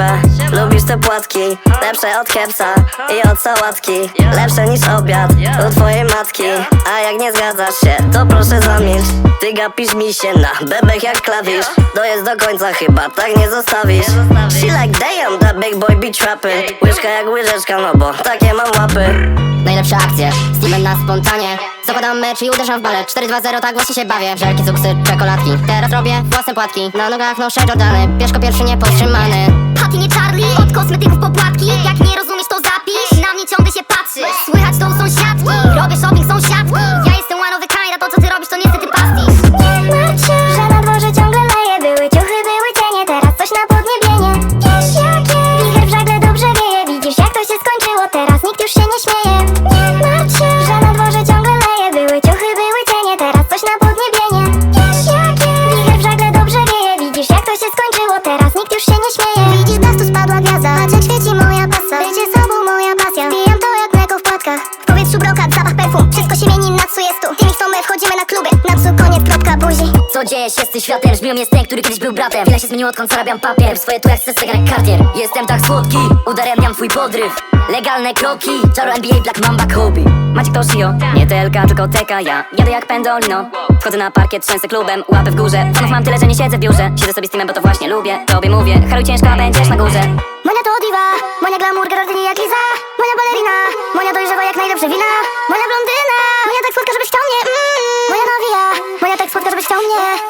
szybę Lubisz te płatki Lepsze od kepsa i od sałatki. Lepsze niż obiad u twojej matki. A jak nie zgadzasz się, to proszę zamilcz. Ty gapisz mi się na bebech jak klawisz. Dojedz do końca chyba, tak nie zostawisz. She like damn, that big boy be trapping. Łyżka jak łyżeczka, no bo takie mam łapy. Najlepsze akcje, Steven na spontanie Zakładam mecz i uderzam w balet 4-2-0, tak właśnie się bawię. Żelki, cuksy, czekoladki. Teraz robię własne płatki. Na nogach noszę Jordany Pieszko pierwszy niepowstrzymany Patty nie Charlie, od kosmetyków po Co dzieje się z tym światem? Żmiją jest ten, który kiedyś był bratem. Wiele się zmieniło odkąd zarabiam papier. Swoje tu jak chcę zegarek Cartier Jestem tak słodki, udaremniam twój podryw. Legalne kroki, czaro NBA, Black Mamba, Kobe. Macie to Shio, nie TLK, tylko TK Ja jadę jak pendolino. Wchodzę na parkiet, trzęsę klubem, łapy w górze. Fanów mam tyle, że nie siedzę w biurze. Siedzę sobie z teamem, bo to właśnie lubię. Tobie mówię, haruj ciężko, będziesz na górze. Monia to diwa, Monia glamour, gardenie jak Liza. Monia balerina, Monia dojrzewa jak najlepsze wina Monia blondyna,